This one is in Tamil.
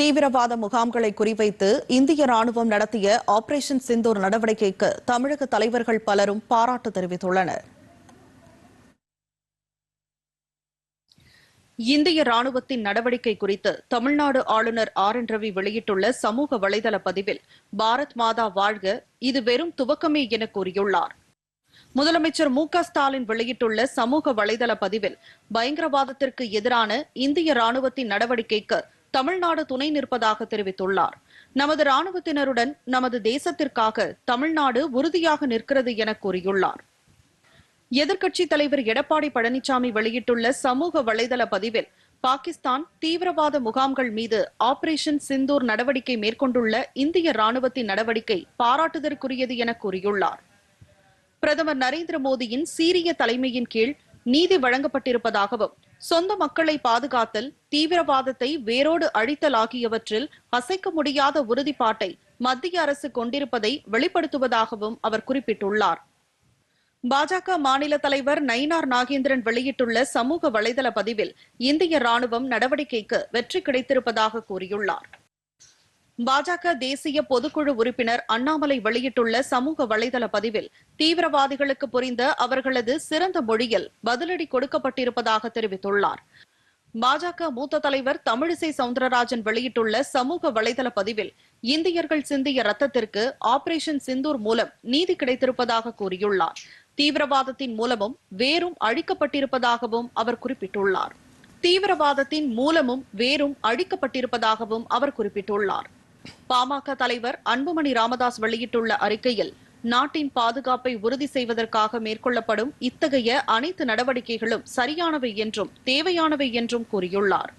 தீவிரவாத முகாம்களை குறிவைத்து இந்திய ராணுவம் நடத்திய ஆபரேஷன் சிந்தூர் நடவடிக்கைக்கு தமிழக தலைவர்கள் பலரும் பாராட்டு தெரிவித்துள்ளனர். இந்திய ராணுவத்தின் நடவடிக்கை குறித்து தமிழ்நாடு ஆளுநர் ஆர் என் ரவி வெளியிட்டுள்ள சமூக வலைதள பதிவில் பாரத் மாதா வாழ்க இது வெறும் துவக்கமே என கூறியுள்ளார். முதலமைச்சர் மு க ஸ்டாலின் வெளியிட்டுள்ள சமூக வலைதள பதிவில் பயங்கரவாதத்திற்கு எதிரான இந்திய ராணுவத்தின் நடவடிக்கைக்கு தமிழ்நாடு துணை நிற்பதாக தெரிவித்துள்ளார். நமது ராணுவத்தினருடன் நமது தேசத்திற்காக தமிழ்நாடு உறுதியாக நிற்கிறது என கூறியுள்ளார். எதிர்க்கட்சித் தலைவர் எடப்பாடி பழனிசாமி வெளியிட்டுள்ள சமூக வலைதள பதிவில் பாகிஸ்தான் தீவிரவாத முகாம்கள் மீது ஆபரேஷன் சிந்தூர் நடவடிக்கை மேற்கொண்டுள்ள இந்திய ராணுவத்தின் நடவடிக்கை பாராட்டுதற்குரியது என கூறியுள்ளார். பிரதமர் நரேந்திர மோடியின் சீரிய தலைமையின் கீழ் நீதி வழங்கப்பட்டிருப்பதாகவும் சொந்த மக்களை பாதுகாத்தல் தீவிரவாதத்தை வேரோடு அழித்தல் ஆகியவற்றில் அசைக்க முடியாத உறுதிப்பாட்டை மத்திய அரசு கொண்டிருப்பதை வெளிப்படுத்துவதாகவும் அவர் குறிப்பிட்டுள்ளார். பாஜக மாநில தலைவர் நயினார் நாகேந்திரன் வெளியிட்டுள்ள சமூக வலைதள பதிவில் இந்திய ராணுவம் நடவடிக்கைக்கு வெற்றி கிடைத்திருப்பதாக கூறியுள்ளார். பாஜக தேசிய பொதுக்குழு உறுப்பினர் அண்ணாமலை வெளியிட்டுள்ள சமூக வலைதள பதிவில் தீவிரவாதிகளுக்கு புரிந்த அவர்களது சிறந்த மொழியில் பதிலடி கொடுக்கப்பட்டிருப்பதாக தெரிவித்துள்ளார். பாஜக மூத்த தலைவர் தமிழிசை சவுந்தரராஜன் வெளியிட்டுள்ள சமூக வலைதள பதிவில் இந்தியர்கள் சிந்திய ரத்தத்திற்கு ஆபரேஷன் சிந்தூர் மூலம் நீதி கிடைத்திருப்பதாக கூறியுள்ளார். தீவிரவாதத்தின் மூலமும் வேரும் அழிக்கப்பட்டிருப்பதாகவும் அவர் குறிப்பிட்டுள்ளார். தீவிரவாதத்தின் மூலமும் வேரும் அழிக்கப்பட்டிருப்பதாகவும் அவர் குறிப்பிட்டுள்ளார். பாமக தலைவர் அன்புமணி ராமதாஸ் வெளியிட்டுள்ள அறிக்கையில் நாட்டின் பாதுகாப்பை உறுதி செய்வதற்காக மேற்கொள்ளப்படும் இத்தகைய அனைத்து நடவடிக்கைகளும் சரியானவை என்றும் தேவையானவை என்றும் கூறியுள்ளார்.